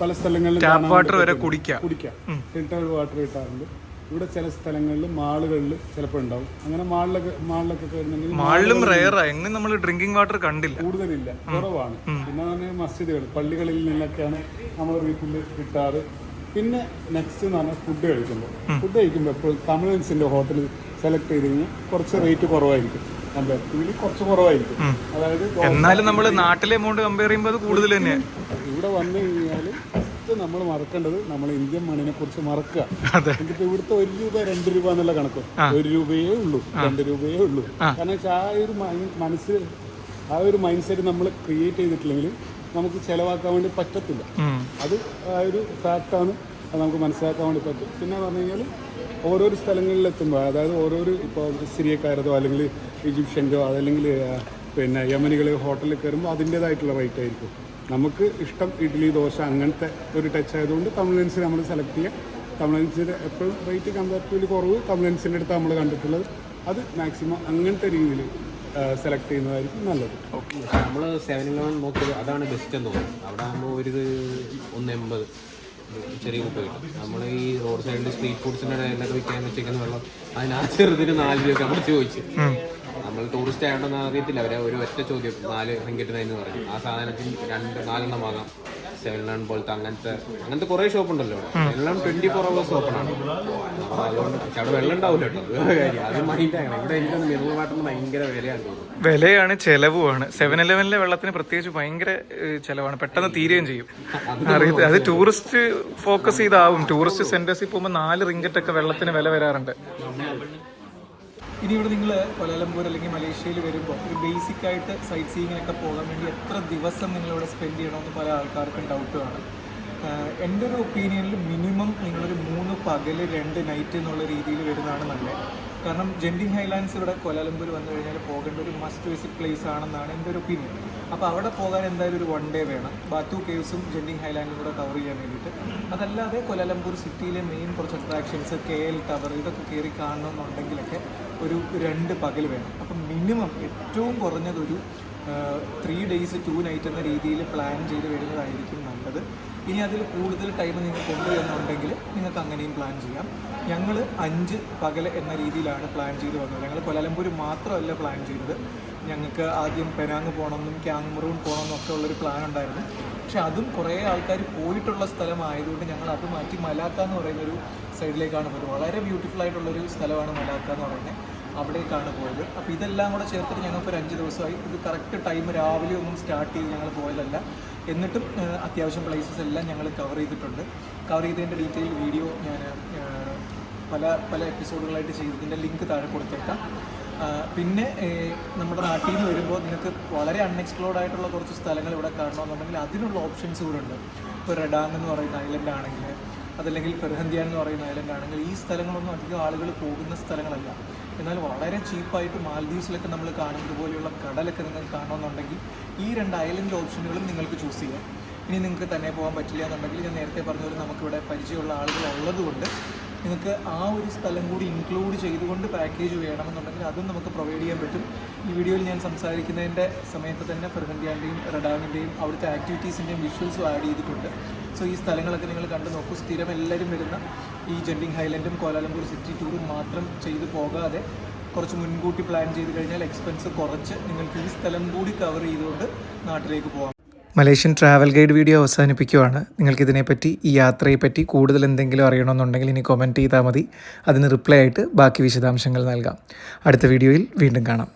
പല സ്ഥലങ്ങളിലും ടാപ്പ് വാട്ടർ വരെ കുടിക്കാം. കുടിക്കാം. ഫിൽട്ടേഡ് വാട്ടർ കിട്ടാറുണ്ട് ഇവിടെ ചില സ്ഥലങ്ങളിൽ മാളുകളിൽ ചിലപ്പോൾ ഉണ്ടാവും. അങ്ങനെ മാളിലൊക്കെ മാളിലൊക്കെ കയറുന്നെങ്കിൽ മാളിലും റയറാ എങ്ങനെ നമ്മൾ ഡ്രിങ്കിങ് വാട്ടർ കണ്ടില്ല. കൂടുതലില്ല. കുറവാണ്. പിന്നെ പറഞ്ഞാൽ മസ്ജിദുകൾ പള്ളികളിൽ നിന്നൊക്കെയാണ് നമ്മൾ വീട്ടിൽ കിട്ടാറ്. പിന്നെ നെക്സ്റ്റ് എന്ന് പറഞ്ഞാൽ ഫുഡ് കഴിക്കുമ്പോൾ ഫുഡ് കഴിക്കുമ്പോൾ എപ്പോഴും തമിഴ്സിന്റെ ഹോട്ടൽ സെലക്ട് ചെയ്ത് കഴിഞ്ഞാൽ കുറച്ച് റേറ്റ് കുറവായിരിക്കും. കമ്പാരിറ്റീവ്ലി കുറച്ച് കുറവായിരിക്കും. അതായത് എന്നാലും നമ്മൾ നാട്ടിലെ എമൗണ്ട് കമ്പയർ ചെയ്യുമ്പോൾ അത് കൂടുതൽ തന്നെ ഇവിടെ വന്നു കഴിഞ്ഞാൽ നമ്മൾ മറക്കേണ്ടത് നമ്മൾ ഇന്ത്യൻ മണ്ണിനെ കുറിച്ച് മറക്കുക. എന്നിട്ട് ഇവിടുത്തെ ഒരു രൂപ രണ്ട് രൂപ എന്നുള്ള കണക്ക്. ഒരു രൂപയേ ഉള്ളൂ. രണ്ട് രൂപയേ ഉള്ളൂ. കാരണം വെച്ചാൽ ആ ഒരു മനസ്സ് ആ ഒരു മൈൻഡ് സെറ്റ് നമ്മൾ ക്രിയേറ്റ് ചെയ്തിട്ടില്ലെങ്കിൽ നമുക്ക് ചിലവാക്കാൻ വേണ്ടി പറ്റത്തില്ല. അത് ആ ഒരു ഫാക്റ്റാണ് അത് നമുക്ക് മനസ്സിലാക്കാൻ വേണ്ടി പറ്റും. പിന്നെ പറഞ്ഞു കഴിഞ്ഞാൽ ഓരോരോ സ്ഥലങ്ങളിൽ എത്തുമ്പോൾ അതായത് ഓരോരോ ഇപ്പോൾ സിറിയക്കാരതോ അല്ലെങ്കിൽ ഈജിപ്ഷ്യന്റോ അതല്ലെങ്കിൽ പിന്നെ യമനികൾ ഹോട്ടലിൽ കയറുമ്പോൾ അതിന്റേതായിട്ടുള്ള റേറ്റ് ആയിരിക്കും. നമുക്ക് ഇഷ്ടം ഇഡ്ഡലി ദോശ അങ്ങനത്തെ ഒരു ടച്ച് ആയതുകൊണ്ട് തമിഴൻസ് നമ്മൾ സെലക്ട് ചെയ്യുക തമിഴൻസിന്റെ എപ്പോഴും റേറ്റ് കമ്പാരിറ്റീവ്ലി കുറവ് തമിഴൻസിന്റെ അടുത്ത് നമ്മൾ കണ്ടിട്ടുള്ളത്. അത് മാക്സിമം അങ്ങനത്തെ രീതിയിൽ സെലക്ട് ചെയ്യുന്നതായിരിക്കും നല്ലത്. നമ്മൾ സെവൻ ഇലവൻ നോക്കിയത് അതാണ് ബെസ്റ്റ് എന്ന് തോന്നുന്നു. അവിടെ ആകുമ്പോൾ ഒരു ഒന്ന് എൺപത് ചെറിയ കുപ്പ കിട്ടും. നമ്മൾ ഈ റോഡ് സൈഡിൽ സ്ട്രീറ്റ് ഫുഡ്സിന്റെ ഇടയിലൊക്കെ വിൽക്കാൻ വെച്ചേക്കുന്ന വെള്ളം അതിന് ആ ചെറുതിന് നാല് രൂപ നമ്മൾ ചോദിച്ചു നമ്മൾ ടൂറിസ്റ്റ് ആയതുകൊണ്ടെന്ന് അറിയത്തില്ല. അവരെ ഒരു ഒറ്റ ചോദ്യം നാല് റിങ്കറ്റ് എന്ന് പറഞ്ഞു. ആ സാധനത്തിൽ രണ്ട് നാലെണ്ണം വാങ്ങാം. സെവൻ ലൺ പോലത്തെ അങ്ങനത്തെ അങ്ങനത്തെ കുറേ ഷോപ്പ് ഉണ്ടല്ലോ എല്ലാം ട്വന്റി ഫോർ അവേഴ്സ് ഓപ്പൺ ആണ്. അപ്പോൾ അതുകൊണ്ട് പക്ഷെ അവിടെ വെള്ളം ഉണ്ടാവില്ല കേട്ടോ. വേറെ കാര്യം. അത് മൈൻഡാണ് ഇവിടെ എനിക്ക് മിനറൽ വാട്ടറിന് ഭയങ്കര വിലയാണ് വിലയാണ് ചെലവുമാണ്. സെവൻ ഇലവനിലെ വെള്ളത്തിന് പ്രത്യേകിച്ച് ഭയങ്കര ചെലവാണ്. പെട്ടെന്ന് തീരുകയും ചെയ്യും. അറിയത്തില്ല. അത് ടൂറിസ്റ്റ് ഫോക്കസ് ചെയ്താവും. ടൂറിസ്റ്റ് സെന്റേഴ്സിൽ പോകുമ്പോൾ നാല് റിങ്കറ്റ് ഒക്കെ വെള്ളത്തിന് വില വരാറുണ്ട്. ഇനി ഇവിടെ നിങ്ങൾ കൊലാലംപൂർ അല്ലെങ്കിൽ മലേഷ്യയിൽ വരുമ്പോൾ ഒരു ബേസിക് ആയിട്ട് സൈറ്റ് സീയിങ്ങിനൊക്കെ പോകാൻ വേണ്ടി എത്ര ദിവസം നിങ്ങളിവിടെ സ്പെൻഡ് ചെയ്യണമെന്ന് പല ആൾക്കാർക്കും ഡൗട്ട് കാണും എന്റെ ഒരു ഒപ്പീനിയനിൽ മിനിമം നിങ്ങളൊരു മൂന്ന് പകൽ രണ്ട് നൈറ്റ് എന്നുള്ള രീതിയിൽ വരുന്നതാണ് നല്ലത് കാരണം ജെൻഡിങ് ഹൈലാൻഡ്സ് ഇവിടെ കൊലാലംപൂർ വന്നു കഴിഞ്ഞാൽ പോകേണ്ട ഒരു മസ്റ്റ് വിസിറ്റ് പ്ലേസ് ആണെന്നാണ് എന്റെ ഒരു ഒപ്പീനിയൻ അപ്പോൾ അവിടെ പോകാൻ എന്തായാലും ഒരു വൺ ഡേ വേണം. ബാത്തു കേവ്സും ജെൻഡിങ് ഹൈലാൻഡും കൂടെ കവർ ചെയ്യാൻ വേണ്ടിയിട്ട്. അതല്ലാതെ കൊലാലംപൂർ സിറ്റിയിലെ മെയിൻ കുറച്ച് അട്രാക്ഷൻസ് കെ എൽ ടവർ ഇതൊക്കെ കയറി കാണണമെന്നുണ്ടെങ്കിലൊക്കെ ഒരു രണ്ട് പകൽ വേണം. അപ്പം മിനിമം ഏറ്റവും കുറഞ്ഞതൊരു ത്രീ ഡേയ്സ് ടു നൈറ്റ് എന്ന രീതിയിൽ പ്ലാൻ ചെയ്ത് വരുന്നതായിരിക്കും നല്ലത്. ഇനി അതിൽ കൂടുതൽ ടൈം നിങ്ങൾ കൊണ്ടുവരുന്നുണ്ടെങ്കിൽ നിങ്ങൾക്ക് അങ്ങനെയും പ്ലാൻ ചെയ്യാം. ഞങ്ങൾ അഞ്ച് പകൽ എന്ന രീതിയിലാണ് പ്ലാൻ ചെയ്ത് വന്നത്. ഞങ്ങൾ കൊലാലംപൂര് മാത്രമല്ല പ്ലാൻ ചെയ്തത്. ഞങ്ങൾക്ക് ആദ്യം പെനാങ് പോകണമെന്നും ക്യാങ്മറൂൺ പോകണമെന്നും ഒക്കെ ഉള്ളൊരു പ്ലാൻ ഉണ്ടായിരുന്നു. പക്ഷെ അതും കുറേ ആൾക്കാർ പോയിട്ടുള്ള സ്ഥലമായതുകൊണ്ട് ഞങ്ങൾ അത് മാറ്റി മലാക്ക എന്ന് പറയുന്നൊരു സൈഡിലേക്കാണ് പോയത്. വളരെ ബ്യൂട്ടിഫുൾ ആയിട്ടുള്ളൊരു സ്ഥലമാണ് മലാക്ക എന്ന് പറയുന്നത്. അവിടേക്കാണ് പോയത്. അപ്പോൾ ഇതെല്ലാം കൂടെ ചേർത്തിട്ട് ഞങ്ങൾക്ക് ഒരു അഞ്ച് ദിവസമായി. ഇത് കറക്റ്റ് ടൈം രാവിലെ ഒന്നും സ്റ്റാർട്ട് ചെയ്ത് ഞങ്ങൾ പോയതല്ല. എന്നിട്ടും അത്യാവശ്യം പ്ലേസസ് എല്ലാം ഞങ്ങൾ കവർ ചെയ്തിട്ടുണ്ട്. കവർ ചെയ്തതിന്റെ ഡീറ്റെയിൽ വീഡിയോ ഞാൻ പല പല എപ്പിസോഡുകളായിട്ട് ചെയ്തതിന്റെ ലിങ്ക് താഴെ കൊടുത്തേക്കാം. പിന്നെ നമ്മുടെ നാട്ടിൽ നിന്ന് വരുമ്പോൾ നിങ്ങൾക്ക് വളരെ അൺഎക്സ്പ്ലോർഡ് ആയിട്ടുള്ള കുറച്ച് സ്ഥലങ്ങൾ ഇവിടെ കാണണമെന്നുണ്ടെങ്കിൽ അതിനുള്ള ഓപ്ഷൻസ് ഇവിടെ ഉണ്ട്. ഇപ്പോൾ റെഡാങ് എന്ന് പറയുന്ന ഐലൻഡ് ആണെങ്കിൽ അതല്ലെങ്കിൽ ഫെർഹന്തിയാൻ എന്ന് പറയുന്ന ഐലൻഡ് ആണെങ്കിൽ ഈ സ്ഥലങ്ങളൊന്നും അധികം ആളുകൾ പോകുന്ന സ്ഥലങ്ങളല്ല. എന്നാൽ വളരെ ചീപ്പായിട്ട് മാൽദീവ്സിലൊക്കെ നമ്മൾ കാണുന്നത് പോലെയുള്ള കടലൊക്കെ നിങ്ങൾക്ക് കാണണമെന്നുണ്ടെങ്കിൽ ഈ രണ്ട് ഐലൻഡ് ഓപ്ഷനുകളും നിങ്ങൾക്ക് ചൂസ് ചെയ്യാം. ഇനി നിങ്ങൾക്ക് തന്നെ പോകാൻ പറ്റില്ല എന്നുണ്ടെങ്കിൽ ഞാൻ നേരത്തെ പറഞ്ഞ പോലെ നമുക്കിവിടെ പരിചയമുള്ള ആളുകൾ ഉള്ളതുകൊണ്ട് നിങ്ങൾക്ക് ആ ഒരു സ്ഥലം കൂടി ഇൻക്ലൂഡ് ചെയ്തുകൊണ്ട് പാക്കേജ് വേണമെന്നുണ്ടെങ്കിൽ അതും നമുക്ക് പ്രൊവൈഡ് ചെയ്യാൻ പറ്റും. ഈ വീഡിയോയിൽ ഞാൻ സംസാരിക്കുന്നതിന്റെ സമയത്ത് തന്നെ ഫെർഹന്തിയാന്റെയും റഡാമിന്റെയും അവിടുത്തെ ആക്ടിവിറ്റീസിന്റെയും വിഷ്വൽസും ആഡ് ചെയ്തിട്ടുണ്ട്. സോ ഈ സ്ഥലങ്ങളൊക്കെ നിങ്ങൾ കണ്ടു നോക്കൂ. സ്ഥിരം എല്ലാവരും വരുന്ന ഈ ജെൻഡിങ് ഹൈലൻഡും കോലാലംപൂർ സിറ്റി ടൂറും മാത്രം ചെയ്തു പോകാതെ കുറച്ച് മുൻകൂട്ടി പ്ലാൻ ചെയ്ത് കഴിഞ്ഞാൽ എക്സ്പെൻസ് കുറച്ച് നിങ്ങൾക്ക് ഈ സ്ഥലം കൂടി കവർ ചെയ്തുകൊണ്ട് നാട്ടിലേക്ക് പോകാം മലേഷ്യൻ ട്രാവൽ ഗൈഡ് വീഡിയോ അവസാനിപ്പിക്കുവാണ്. നിങ്ങൾക്ക് ഇതിനെപ്പറ്റി ഈ യാത്രയെപ്പറ്റി കൂടുതൽ എന്തെങ്കിലും അറിയണമെന്നുണ്ടെങ്കിൽ ഇനി കമന്റ് ചെയ്താൽ മതി. അതിന് റിപ്ലൈ ആയിട്ട് ബാക്കി വിശദാംശങ്ങൾ നൽകാം. അടുത്ത വീഡിയോയിൽ വീണ്ടും കാണാം.